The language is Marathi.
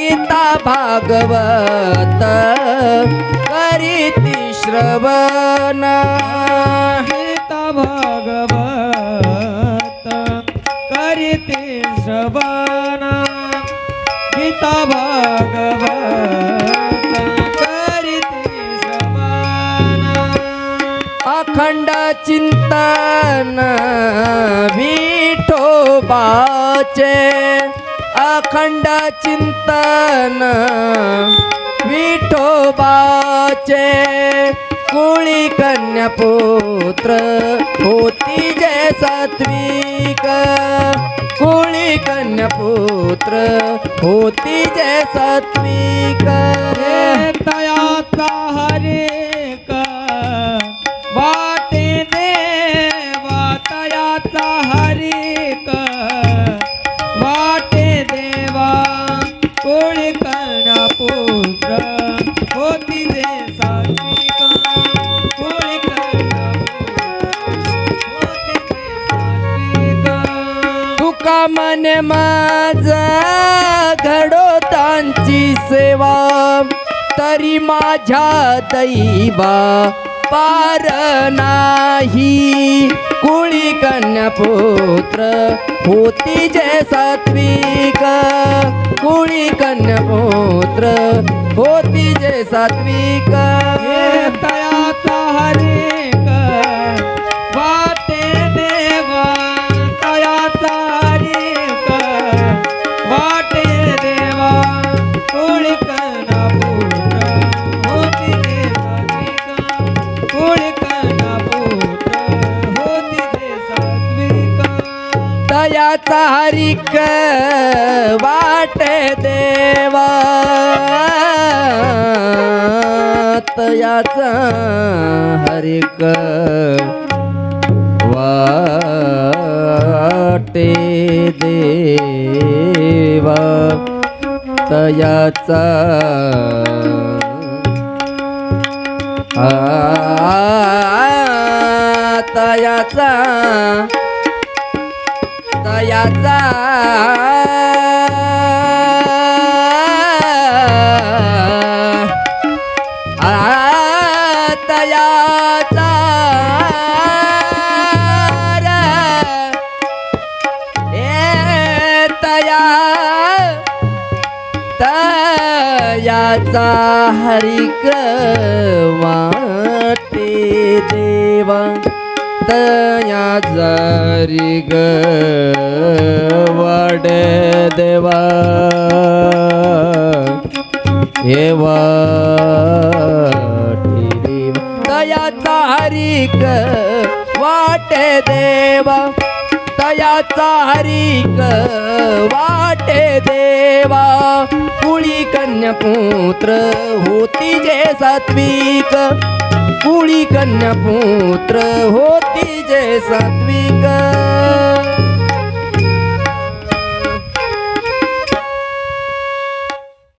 गीता भागवत करीती श्रवण. गीता भागवत करीते श्रवण. गीता भागवत करीते श्रवण. अखंड चिंतन विठोबाचे. अखंड चिंतन विठोबाचे कुळी कन्यापुत्र होती जय सात्विक. कुळी कन्या पुत्र होती जय सात्विक. तयाचा मन माझा घडो सेवा तरी माझ्या दैवा पार नाही. कुळी कन्या पुत्र होती जय सात्विक कुळी कन्या पुत्र होती जय सात्विक. सात्विक. हरिक वाट देवा. तयाचा हरिक वाटे देवा. तयाचा तयाचा तयाचा. याचा हरिक वाटे देवा तया जरी ग देवा. देवा हेवा तयाचा हरिक वाटे देवा. तयाचा हरिक वाटे देवा. कुळी कन्यापुत्र होती जे सात्विक. कुळी कन्यापुत्र होती जे सात्विक.